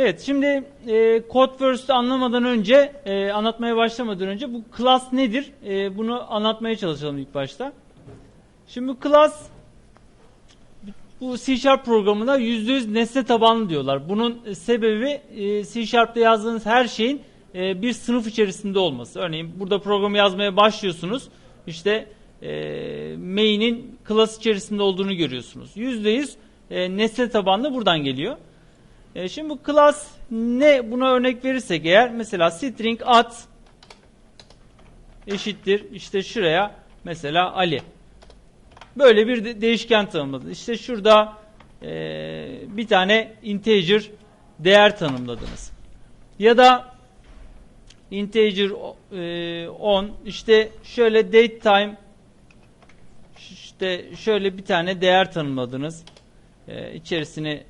Evet şimdi e, Code First'ı anlamadan önce, e, anlatmaya başlamadan önce bu class nedir? E, bunu anlatmaya çalışalım ilk başta. Şimdi class bu C Sharp programına %100 nesne tabanlı diyorlar. Bunun sebebi e, C Sharp'ta yazdığınız her şeyin e, bir sınıf içerisinde olması. Örneğin burada programı yazmaya başlıyorsunuz. İşte e, main'in class içerisinde olduğunu görüyorsunuz. %100 e, nesne tabanlı buradan geliyor. E, şimdi bu class ne buna örnek verirsek eğer mesela string at eşittir işte şuraya mesela Ali. Böyle bir de- değişken tanımladınız. İşte şurada e, bir tane integer değer tanımladınız. Ya da integer e, 10 işte şöyle date time işte şöyle bir tane değer tanımladınız. E, içerisini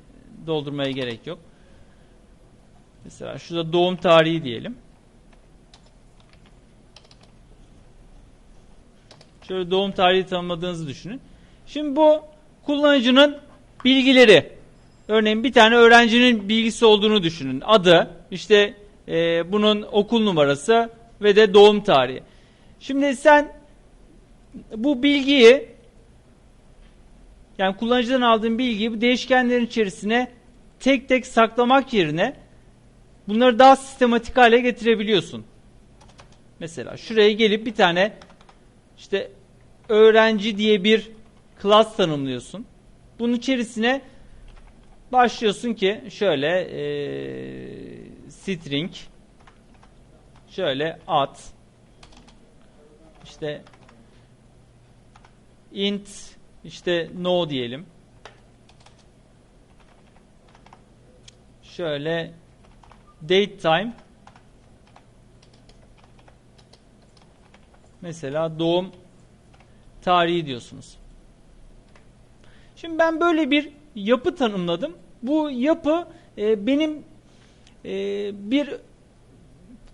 doldurmaya gerek yok. Mesela şurada doğum tarihi diyelim. Şöyle doğum tarihi tanımladığınızı düşünün. Şimdi bu kullanıcının bilgileri. Örneğin bir tane öğrencinin bilgisi olduğunu düşünün. Adı, işte e, bunun okul numarası ve de doğum tarihi. Şimdi sen bu bilgiyi yani kullanıcıdan aldığın bilgiyi bu değişkenlerin içerisine tek tek saklamak yerine bunları daha sistematik hale getirebiliyorsun. Mesela şuraya gelip bir tane işte öğrenci diye bir class tanımlıyorsun. Bunun içerisine başlıyorsun ki şöyle eee, string şöyle at işte int işte no diyelim. Şöyle date time mesela doğum tarihi diyorsunuz. Şimdi ben böyle bir yapı tanımladım. Bu yapı e, benim e, bir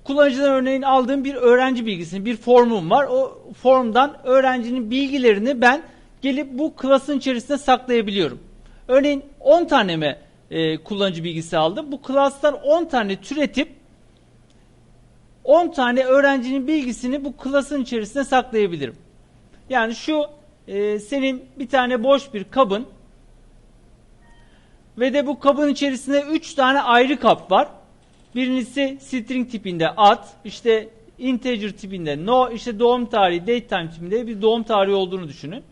kullanıcıdan örneğin aldığım bir öğrenci bilgisini, bir formum var. O formdan öğrencinin bilgilerini ben gelip bu class'ın içerisinde saklayabiliyorum. Örneğin 10 tane mi e, kullanıcı bilgisi aldım? Bu class'tan 10 tane türetip 10 tane öğrencinin bilgisini bu class'ın içerisinde saklayabilirim. Yani şu e, senin bir tane boş bir kabın ve de bu kabın içerisinde 3 tane ayrı kap var. Birincisi string tipinde at, işte integer tipinde no, işte doğum tarihi datetime tipinde bir doğum tarihi olduğunu düşünün.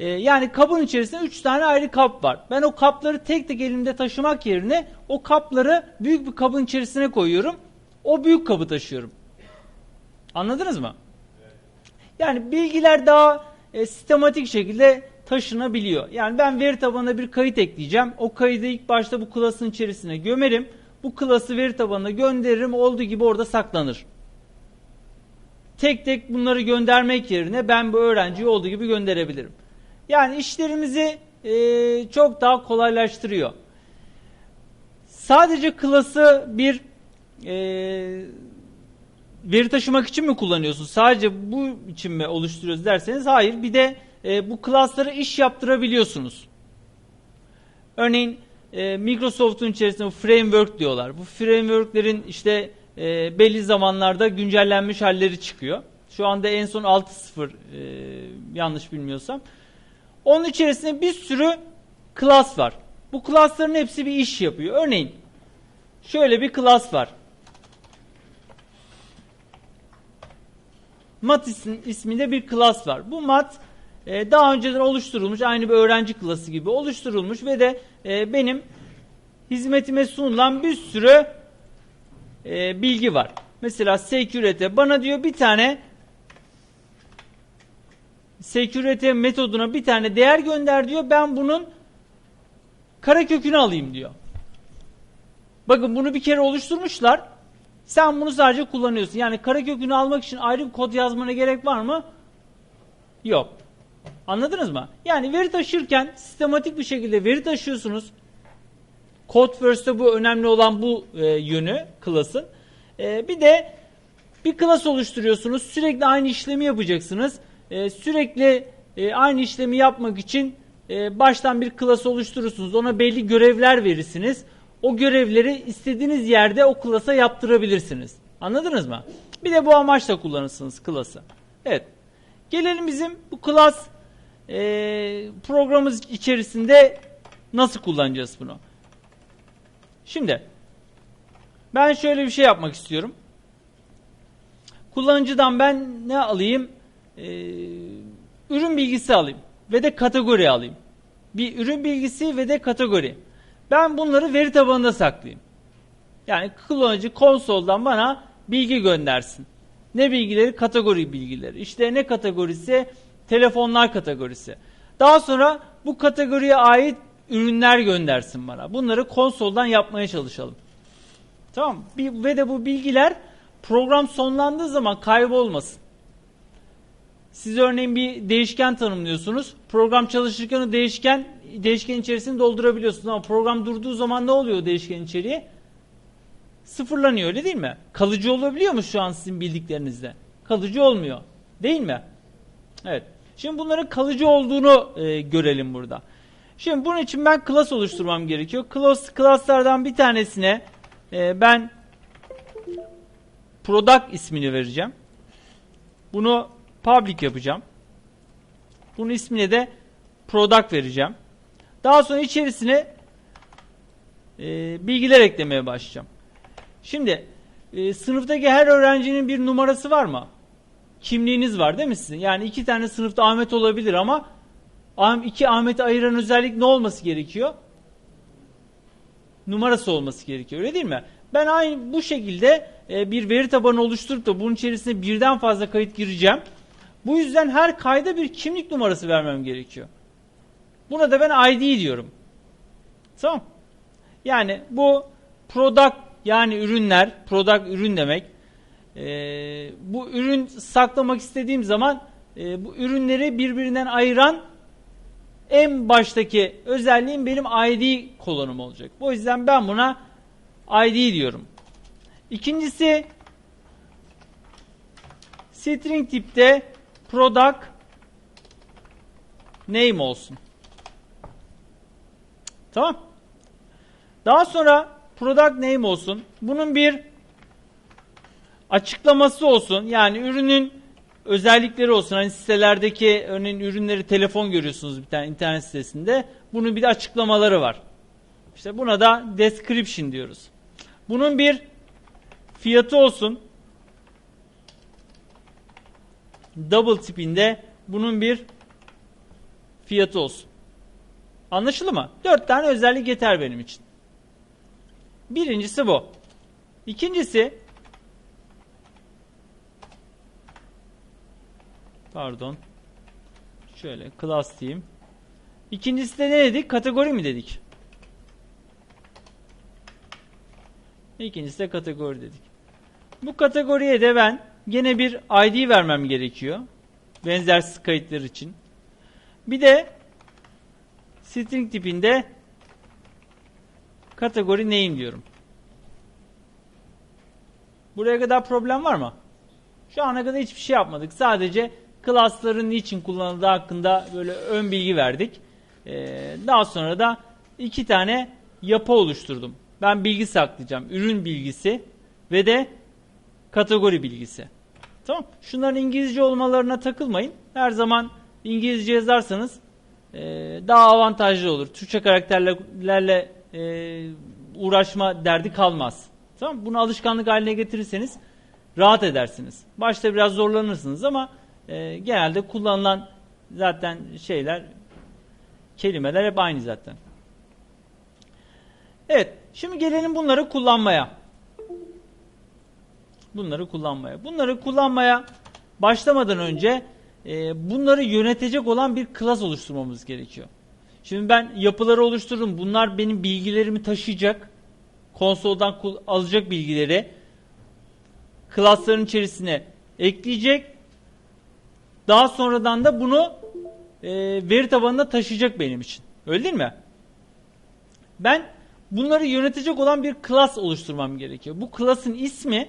Ee, yani kabın içerisinde 3 tane ayrı kap var. Ben o kapları tek tek elimde taşımak yerine o kapları büyük bir kabın içerisine koyuyorum. O büyük kabı taşıyorum. Anladınız mı? Yani bilgiler daha e, sistematik şekilde taşınabiliyor. Yani ben veri tabanına bir kayıt ekleyeceğim. O kaydı ilk başta bu class'ın içerisine gömerim. Bu class'ı veri tabanına gönderirim. Olduğu gibi orada saklanır. Tek tek bunları göndermek yerine ben bu öğrenciyi olduğu gibi gönderebilirim. Yani işlerimizi e, çok daha kolaylaştırıyor. Sadece class'ı bir e, veri taşımak için mi kullanıyorsun? Sadece bu için mi oluşturuyoruz derseniz hayır. Bir de e, bu class'lara iş yaptırabiliyorsunuz. Örneğin e, Microsoft'un içerisinde framework diyorlar. Bu framework'lerin işte e, belli zamanlarda güncellenmiş halleri çıkıyor. Şu anda en son 6.0 e, yanlış bilmiyorsam. Onun içerisinde bir sürü class var. Bu class'ların hepsi bir iş yapıyor. Örneğin şöyle bir class var. mat isminde bir class var. Bu mat e, daha önceden oluşturulmuş aynı bir öğrenci klası gibi oluşturulmuş ve de e, benim hizmetime sunulan bir sürü e, bilgi var. Mesela security bana diyor bir tane security metoduna bir tane değer gönder diyor. Ben bunun kara kökünü alayım diyor. Bakın bunu bir kere oluşturmuşlar. Sen bunu sadece kullanıyorsun. Yani kara kökünü almak için ayrı bir kod yazmana gerek var mı? Yok. Anladınız mı? Yani veri taşırken sistematik bir şekilde veri taşıyorsunuz. Code first'te bu önemli olan bu e, yönü class'ın. E, bir de bir class oluşturuyorsunuz. Sürekli aynı işlemi yapacaksınız. E, sürekli e, aynı işlemi yapmak için e, baştan bir class oluşturursunuz. Ona belli görevler verirsiniz. o görevleri istediğiniz yerde o klasa yaptırabilirsiniz. Anladınız mı? Bir de bu amaçla kullanırsınız klası. Evet. Gelelim bizim bu klas e, programımız içerisinde nasıl kullanacağız bunu? Şimdi ben şöyle bir şey yapmak istiyorum. Kullanıcıdan ben ne alayım? Ee, ürün bilgisi alayım ve de kategori alayım. Bir ürün bilgisi ve de kategori. Ben bunları veri tabanında saklayayım. Yani kullanıcı konsoldan bana bilgi göndersin. Ne bilgileri? Kategori bilgileri. İşte ne kategorisi? Telefonlar kategorisi. Daha sonra bu kategoriye ait ürünler göndersin bana. Bunları konsoldan yapmaya çalışalım. Tamam. Ve de bu bilgiler program sonlandığı zaman kaybolmasın. Siz örneğin bir değişken tanımlıyorsunuz. Program çalışırken o değişken değişken içerisini doldurabiliyorsunuz ama program durduğu zaman ne oluyor değişken içeriği? Sıfırlanıyor öyle değil mi? Kalıcı olabiliyor mu şu an sizin bildiklerinizde? Kalıcı olmuyor. Değil mi? Evet. Şimdi bunların kalıcı olduğunu e, görelim burada. Şimdi bunun için ben class oluşturmam gerekiyor. Class, classlardan bir tanesine e, ben product ismini vereceğim. Bunu public yapacağım. Bunun ismine de product vereceğim. Daha sonra içerisine e, bilgiler eklemeye başlayacağım. Şimdi e, sınıftaki her öğrencinin bir numarası var mı? Kimliğiniz var değil mi sizin? Yani iki tane sınıfta Ahmet olabilir ama iki Ahmet'i ayıran özellik ne olması gerekiyor? Numarası olması gerekiyor öyle değil mi? Ben aynı bu şekilde e, bir veri tabanı oluşturup da bunun içerisine birden fazla kayıt gireceğim. Bu yüzden her kayda bir kimlik numarası vermem gerekiyor. Buna da ben ID diyorum. Tamam. Yani bu product yani ürünler, product ürün demek. Ee, bu ürün saklamak istediğim zaman e, bu ürünleri birbirinden ayıran en baştaki özelliğim benim ID kolonum olacak. O yüzden ben buna ID diyorum. İkincisi string tipte product name olsun. Tamam. Daha sonra product name olsun. Bunun bir açıklaması olsun. Yani ürünün özellikleri olsun. Hani sitelerdeki örneğin ürünleri telefon görüyorsunuz bir tane internet sitesinde. Bunun bir de açıklamaları var. İşte buna da description diyoruz. Bunun bir fiyatı olsun. Double tipinde bunun bir fiyatı olsun. Anlaşıldı mı? Dört tane özellik yeter benim için. Birincisi bu. İkincisi pardon şöyle class diyeyim. İkincisi de ne dedik? Kategori mi dedik? İkincisi de kategori dedik. Bu kategoriye de ben gene bir ID vermem gerekiyor. Benzersiz kayıtlar için. Bir de string tipinde kategori name diyorum. Buraya kadar problem var mı? Şu ana kadar hiçbir şey yapmadık. Sadece class'ların niçin kullanıldığı hakkında böyle ön bilgi verdik. Ee, daha sonra da iki tane yapı oluşturdum. Ben bilgi saklayacağım. Ürün bilgisi ve de kategori bilgisi. Tamam. Şunların İngilizce olmalarına takılmayın. Her zaman İngilizce yazarsanız e, daha avantajlı olur. Türkçe karakterlerle e, uğraşma derdi kalmaz. Tamam Bunu alışkanlık haline getirirseniz rahat edersiniz. Başta biraz zorlanırsınız ama e, genelde kullanılan zaten şeyler kelimeler hep aynı zaten. Evet. Şimdi gelelim bunları kullanmaya. Bunları kullanmaya. Bunları kullanmaya başlamadan önce e, bunları yönetecek olan bir klas oluşturmamız gerekiyor. Şimdi ben yapıları oluşturdum. Bunlar benim bilgilerimi taşıyacak. Konsoldan alacak bilgileri klasların içerisine ekleyecek. Daha sonradan da bunu e, veri tabanına taşıyacak benim için. Öyle değil mi? Ben bunları yönetecek olan bir klas oluşturmam gerekiyor. Bu klasın ismi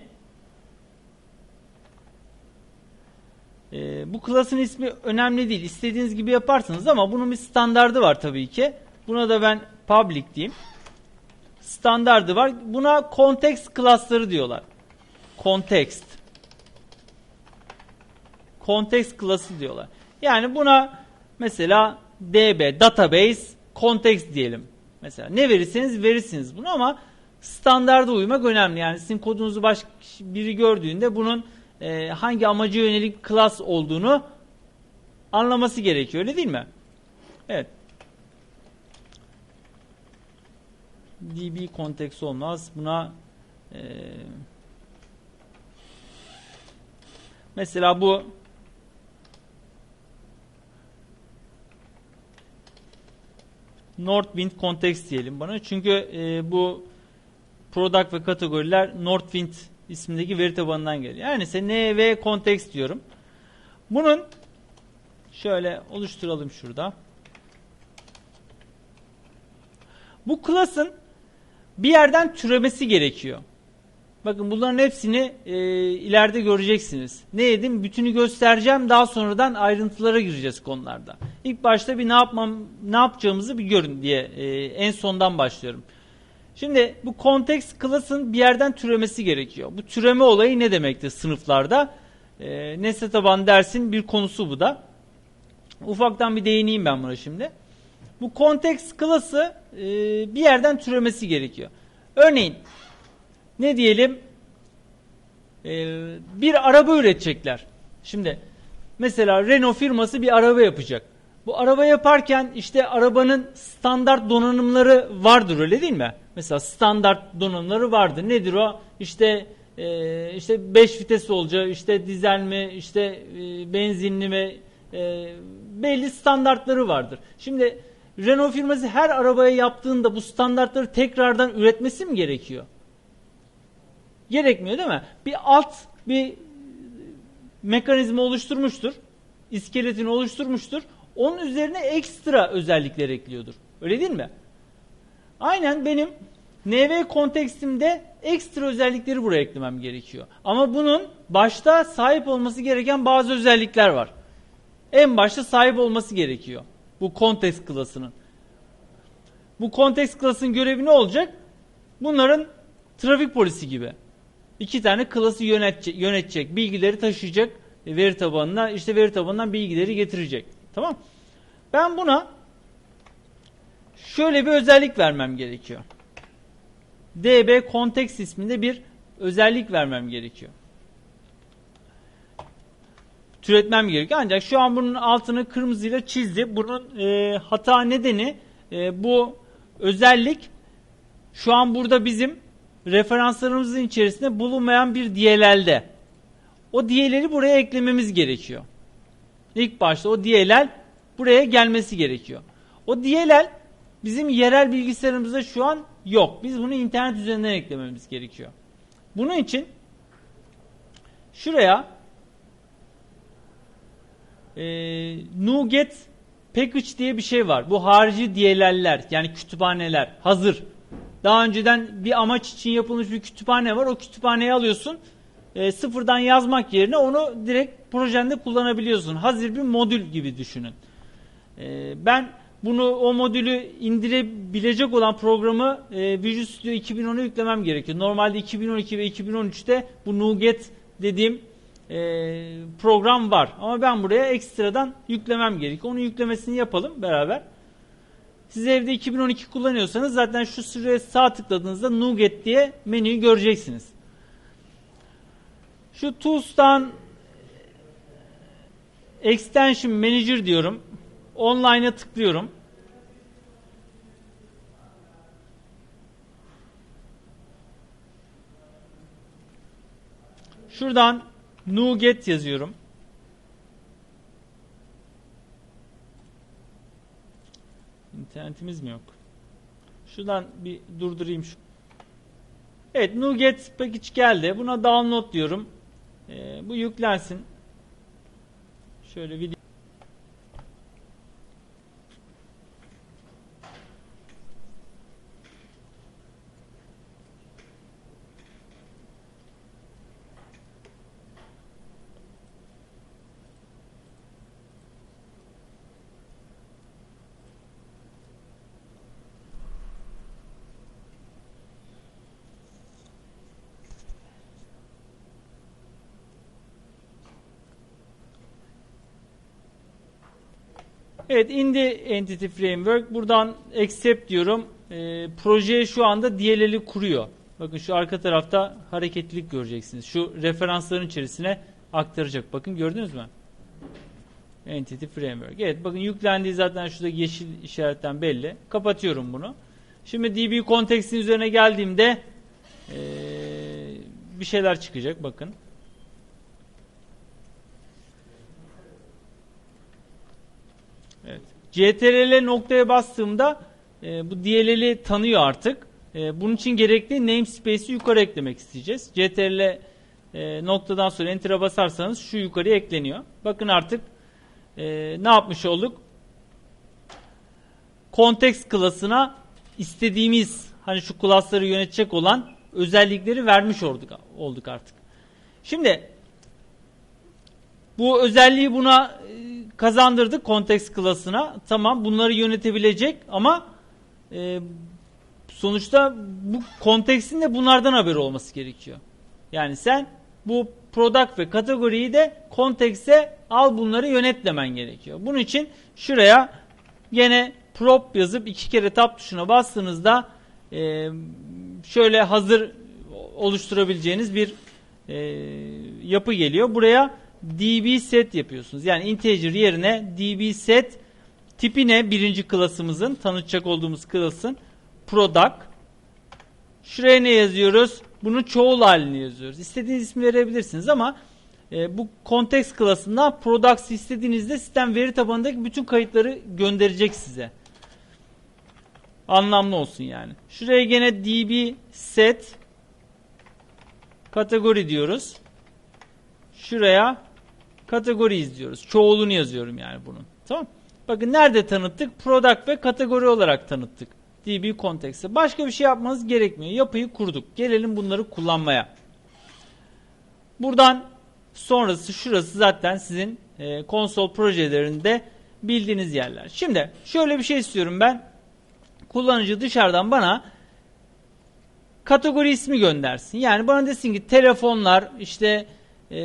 e, bu klasın ismi önemli değil. İstediğiniz gibi yaparsınız ama bunun bir standardı var tabii ki. Buna da ben public diyeyim. standardı var. Buna context class'ları diyorlar. Context. Context class'ı diyorlar. Yani buna mesela DB, database, context diyelim. Mesela ne verirseniz verirsiniz bunu ama standarda uymak önemli. Yani sizin kodunuzu başka biri gördüğünde bunun e, hangi amaca yönelik class olduğunu anlaması gerekiyor. Öyle değil mi? Evet. DB context olmaz. Buna e, mesela bu Northwind context diyelim bana. Çünkü e, bu product ve kategoriler Northwind ismindeki veri tabanından geliyor. Yani ise NV context diyorum. Bunun şöyle oluşturalım şurada. Bu class'ın bir yerden türemesi gerekiyor. Bakın bunların hepsini e, ileride göreceksiniz. Ne dedim? Bütünü göstereceğim. Daha sonradan ayrıntılara gireceğiz konularda. İlk başta bir ne yapmam, ne yapacağımızı bir görün diye e, en sondan başlıyorum. Şimdi bu context class'ın bir yerden türemesi gerekiyor. Bu türeme olayı ne demektir sınıflarda? E, nesne taban dersin bir konusu bu da. Ufaktan bir değineyim ben buna şimdi. Bu context class'ı e, bir yerden türemesi gerekiyor. Örneğin ne diyelim e, bir araba üretecekler. Şimdi mesela Renault firması bir araba yapacak. Bu araba yaparken işte arabanın standart donanımları vardır öyle değil mi? Mesela standart donanımları vardır. Nedir o? İşte e, işte 5 vites olacağı, işte dizel mi, işte e, benzinli mi e, belli standartları vardır. Şimdi Renault firması her arabaya yaptığında bu standartları tekrardan üretmesi mi gerekiyor? Gerekmiyor değil mi? Bir alt bir mekanizma oluşturmuştur. iskeletini oluşturmuştur. Onun üzerine ekstra özellikler ekliyordur. Öyle değil mi? Aynen benim NV kontekstimde ekstra özellikleri buraya eklemem gerekiyor. Ama bunun başta sahip olması gereken bazı özellikler var. En başta sahip olması gerekiyor. Bu context klasının. Bu context klasının görevi ne olacak? Bunların trafik polisi gibi. İki tane klası yönetecek, yönetecek, bilgileri taşıyacak veri tabanına, işte veri tabanından bilgileri getirecek. Tamam? Ben buna şöyle bir özellik vermem gerekiyor. DB context isminde bir özellik vermem gerekiyor. Türetmem gerekiyor. Ancak şu an bunun altını kırmızıyla çizdi. Bunun e, hata nedeni e, bu özellik şu an burada bizim referanslarımızın içerisinde bulunmayan bir DLL'de. O DLL'i buraya eklememiz gerekiyor. İlk başta o DLL buraya gelmesi gerekiyor. O DLL bizim yerel bilgisayarımızda şu an yok. Biz bunu internet üzerinden eklememiz gerekiyor. Bunun için şuraya e, NuGet package diye bir şey var. Bu harici DLL'ler yani kütüphaneler hazır. Daha önceden bir amaç için yapılmış bir kütüphane var. O kütüphaneyi alıyorsun. E, sıfırdan yazmak yerine onu direkt projende kullanabiliyorsun. Hazır bir modül gibi düşünün. E, ben bunu o modülü indirebilecek olan programı e, Visual Studio 2010'a yüklemem gerekiyor. Normalde 2012 ve 2013'te bu NuGet dediğim e, program var. Ama ben buraya ekstradan yüklemem gerekiyor. Onun yüklemesini yapalım beraber. Siz evde 2012 kullanıyorsanız zaten şu süreye sağ tıkladığınızda NuGet diye menüyü göreceksiniz. Şu Tools'tan Extension Manager diyorum. Online'a tıklıyorum. Şuradan NuGet yazıyorum. İnternetimiz mi yok? Şuradan bir durdurayım şu. Evet NuGet package geldi. Buna download diyorum. Ee, bu yüklensin. Şöyle video Evet in the entity framework buradan accept diyorum. Ee, projeye şu anda DLL'i kuruyor. Bakın şu arka tarafta hareketlilik göreceksiniz. Şu referansların içerisine aktaracak. Bakın gördünüz mü? Entity framework. Evet bakın yüklendiği zaten şurada yeşil işaretten belli. Kapatıyorum bunu. Şimdi DB konteksin üzerine geldiğimde ee, bir şeyler çıkacak bakın. Evet. CTRL noktaya bastığımda e, bu DLL'i tanıyor artık. E, bunun için gerekli namespace'i yukarı eklemek isteyeceğiz. CTRL e, noktadan sonra Enter'a basarsanız şu yukarıya ekleniyor. Bakın artık e, ne yapmış olduk? Context klasına istediğimiz hani şu klasları yönetecek olan özellikleri vermiş olduk, olduk artık. Şimdi bu özelliği buna e, kazandırdık context klasına. Tamam bunları yönetebilecek ama e, sonuçta bu kontekstin de bunlardan haberi olması gerekiyor. Yani sen bu product ve kategoriyi de kontekste al bunları yönetlemen gerekiyor. Bunun için şuraya gene prop yazıp iki kere tab tuşuna bastığınızda e, şöyle hazır oluşturabileceğiniz bir e, yapı geliyor. Buraya db set yapıyorsunuz. Yani integer yerine db set tipi ne? Birinci klasımızın tanıtacak olduğumuz klasın product. Şuraya ne yazıyoruz? Bunu çoğul halini yazıyoruz. İstediğiniz ismi verebilirsiniz ama e, bu context klasından products istediğinizde sistem veri tabanındaki bütün kayıtları gönderecek size. Anlamlı olsun yani. Şuraya gene db set kategori diyoruz. Şuraya kategori izliyoruz. Çoğulunu yazıyorum yani bunun. Tamam. Bakın nerede tanıttık? Product ve kategori olarak tanıttık. DB kontekste. Başka bir şey yapmanız gerekmiyor. Yapıyı kurduk. Gelelim bunları kullanmaya. Buradan sonrası şurası zaten sizin e, konsol projelerinde bildiğiniz yerler. Şimdi şöyle bir şey istiyorum ben. Kullanıcı dışarıdan bana kategori ismi göndersin. Yani bana desin ki telefonlar, işte e,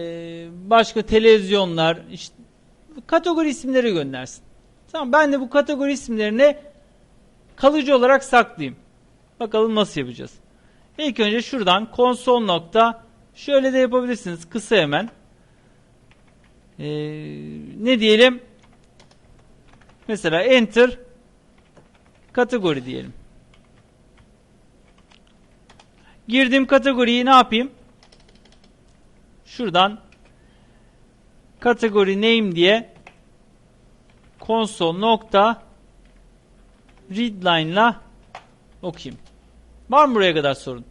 başka televizyonlar, işte kategori isimleri göndersin. Tamam ben de bu kategori isimlerini kalıcı olarak saklayayım. Bakalım nasıl yapacağız. İlk önce şuradan konsol nokta şöyle de yapabilirsiniz kısa hemen. Ee, ne diyelim? Mesela enter kategori diyelim. Girdiğim kategoriyi ne yapayım? Şuradan kategori name diye console nokta readline ile okuyayım. Var mı buraya kadar sorun?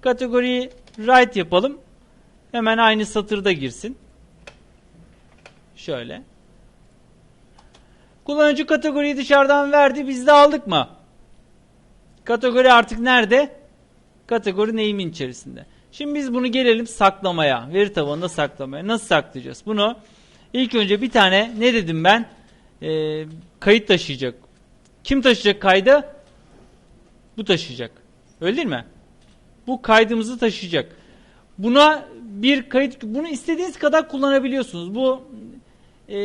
Kategoriyi write yapalım. Hemen aynı satırda girsin. Şöyle. Kullanıcı kategoriyi dışarıdan verdi. Biz de aldık mı? Kategori artık nerede? Kategori name'in içerisinde. Şimdi biz bunu gelelim saklamaya. Veri tabanında saklamaya. Nasıl saklayacağız? Bunu ilk önce bir tane ne dedim ben? Ee, kayıt taşıyacak. Kim taşıyacak kaydı? Bu taşıyacak. Öyle değil mi? Bu kaydımızı taşıyacak. Buna bir kayıt, bunu istediğiniz kadar kullanabiliyorsunuz. Bu e,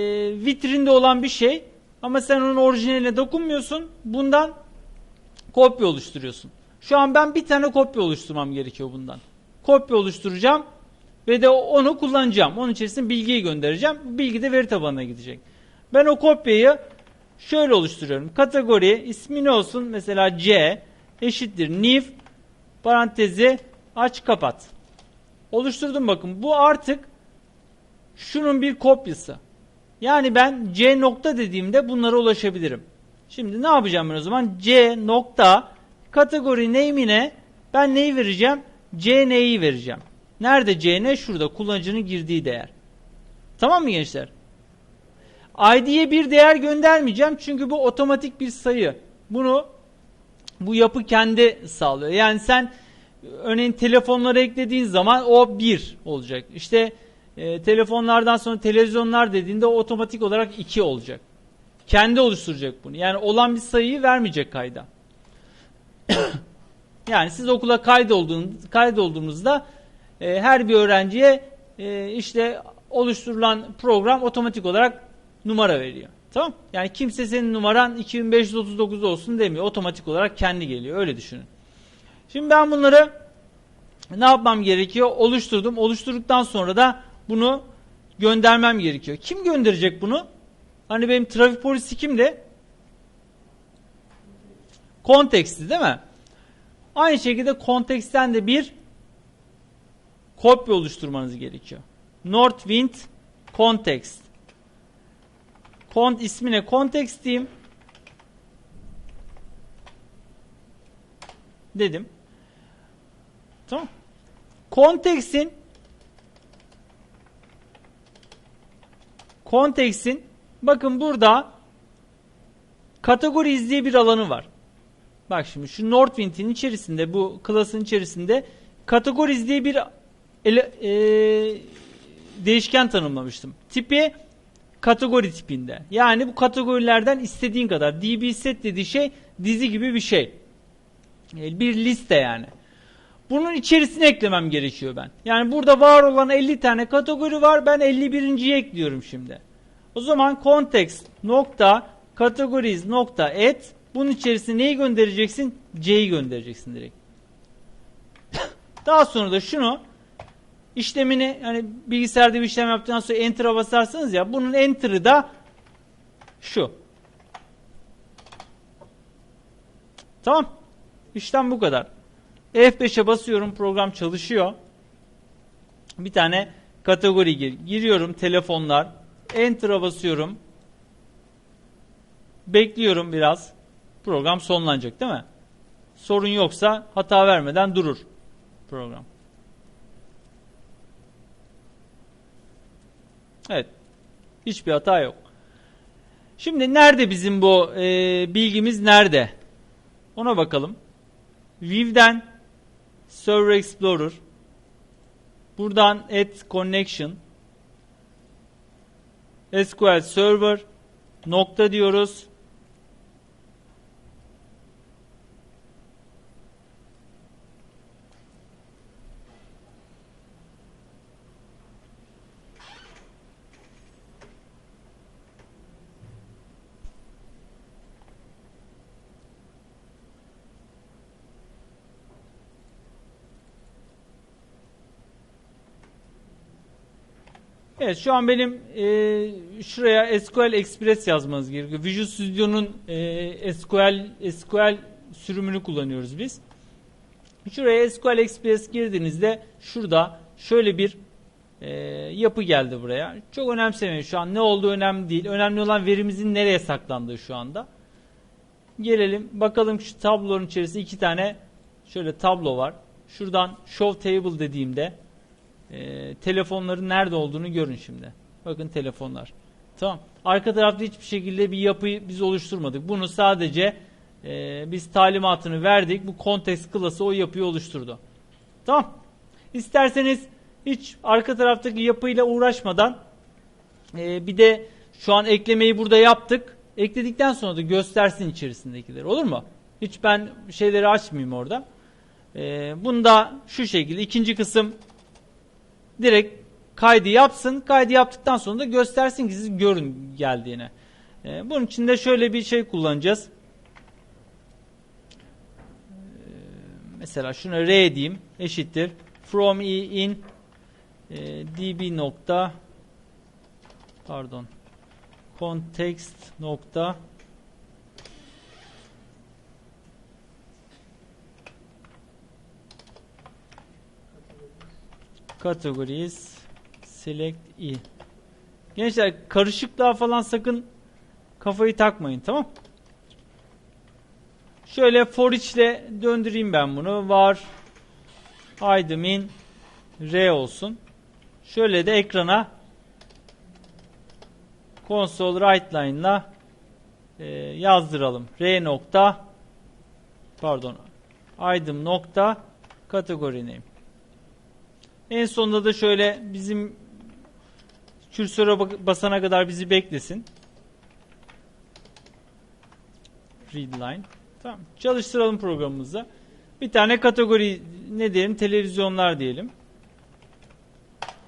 vitrinde olan bir şey. Ama sen onun orijinaline dokunmuyorsun. Bundan kopya oluşturuyorsun. Şu an ben bir tane kopya oluşturmam gerekiyor bundan. Kopya oluşturacağım ve de onu kullanacağım. Onun içerisinde bilgiyi göndereceğim. Bilgi de veri tabanına gidecek. Ben o kopyayı şöyle oluşturuyorum. Kategori ismi ne olsun? Mesela C eşittir new parantezi aç kapat. Oluşturdum bakın. Bu artık şunun bir kopyası. Yani ben C nokta dediğimde bunlara ulaşabilirim. Şimdi ne yapacağım ben o zaman? C nokta kategori name'ine ben neyi vereceğim? CN'yi vereceğim. Nerede CN? Şurada kullanıcının girdiği değer. Tamam mı gençler? ID'ye bir değer göndermeyeceğim çünkü bu otomatik bir sayı. Bunu bu yapı kendi sağlıyor. Yani sen örneğin telefonları eklediğin zaman o bir olacak. İşte e, telefonlardan sonra televizyonlar dediğinde otomatik olarak iki olacak. Kendi oluşturacak bunu. Yani olan bir sayıyı vermeyecek kayda. yani siz okula kaydolduğunuz, kaydolduğunuzda e, her bir öğrenciye e, işte oluşturulan program otomatik olarak numara veriyor. Tamam. Yani kimse senin numaran 2539 olsun demiyor. Otomatik olarak kendi geliyor. Öyle düşünün. Şimdi ben bunları ne yapmam gerekiyor? Oluşturdum. Oluşturduktan sonra da bunu göndermem gerekiyor. Kim gönderecek bunu? Hani benim trafik polisi kimdi? Konteksti değil mi? Aynı şekilde konteksten de bir kopya oluşturmanız gerekiyor. Northwind context. Kont ismine context diyeyim. Dedim. Tamam. Konteksin konteksin bakın burada kategori diye bir alanı var. Bak şimdi şu Northwind'in içerisinde bu klasın içerisinde kategoriz diye bir ele, e, değişken tanımlamıştım. Tipi kategori tipinde. Yani bu kategorilerden istediğin kadar. DB set dediği şey dizi gibi bir şey. E, Bir liste yani. Bunun içerisine eklemem gerekiyor ben. Yani burada var olan 50 tane kategori var. Ben 51.yi ekliyorum şimdi. O zaman context nokta categories nokta add bunun içerisine neyi göndereceksin? C'yi göndereceksin direkt. Daha sonra da şunu işlemini hani bilgisayarda bir işlem yaptıktan sonra enter'a basarsanız ya bunun enter'ı da şu. Tamam. İşlem bu kadar. F5'e basıyorum program çalışıyor. Bir tane kategori gir. Giriyorum telefonlar. Enter'a basıyorum. Bekliyorum biraz. Program sonlanacak değil mi? Sorun yoksa hata vermeden durur program. Evet. Hiçbir hata yok. Şimdi nerede bizim bu e, bilgimiz nerede? Ona bakalım. View'den Server Explorer buradan Add Connection SQL Server nokta diyoruz. Evet şu an benim e, şuraya SQL Express yazmanız gerekiyor. Visual Studio'nun e, SQL SQL sürümünü kullanıyoruz biz. Şuraya SQL Express girdiğinizde şurada şöyle bir e, yapı geldi buraya. Çok önemsemeyin şu an ne olduğu önemli değil. Önemli olan verimizin nereye saklandığı şu anda. Gelelim bakalım şu tablonun içerisinde iki tane şöyle tablo var. Şuradan Show Table dediğimde e, telefonların nerede olduğunu görün şimdi. Bakın telefonlar. Tamam. Arka tarafta hiçbir şekilde bir yapıyı biz oluşturmadık. Bunu sadece e, biz talimatını verdik. Bu context klası o yapıyı oluşturdu. Tamam. İsterseniz hiç arka taraftaki yapıyla uğraşmadan e, bir de şu an eklemeyi burada yaptık. Ekledikten sonra da göstersin içerisindekileri. Olur mu? Hiç ben şeyleri açmayayım orada. E, bunda şu şekilde ikinci kısım direkt kaydı yapsın. Kaydı yaptıktan sonra da göstersin ki siz görün geldiğini. Ee, bunun için de şöyle bir şey kullanacağız. Ee, mesela şuna r diyeyim eşittir from e in e, db nokta pardon context nokta categories select i. Gençler karışıklığa falan sakın kafayı takmayın tamam? Şöyle for ile döndüreyim ben bunu. Var item in r olsun. Şöyle de ekrana console write line ile e, yazdıralım. r nokta pardon item nokta category name. En sonunda da şöyle bizim kürsöre basana kadar bizi beklesin. Readline. Tamam. Çalıştıralım programımızı. Bir tane kategori ne diyelim? Televizyonlar diyelim.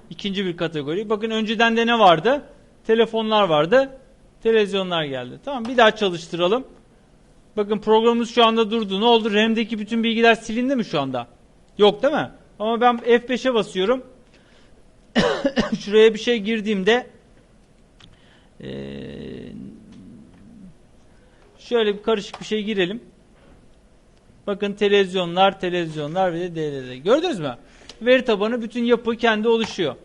İkinci bir kategori. Bakın önceden de ne vardı? Telefonlar vardı. Televizyonlar geldi. Tamam bir daha çalıştıralım. Bakın programımız şu anda durdu. Ne oldu? RAM'deki bütün bilgiler silindi mi şu anda? Yok değil mi? Ama ben F5'e basıyorum. Şuraya bir şey girdiğimde eee, şöyle bir karışık bir şey girelim. Bakın televizyonlar, televizyonlar ve de DLL. Gördünüz mü? Veri tabanı bütün yapı kendi oluşuyor.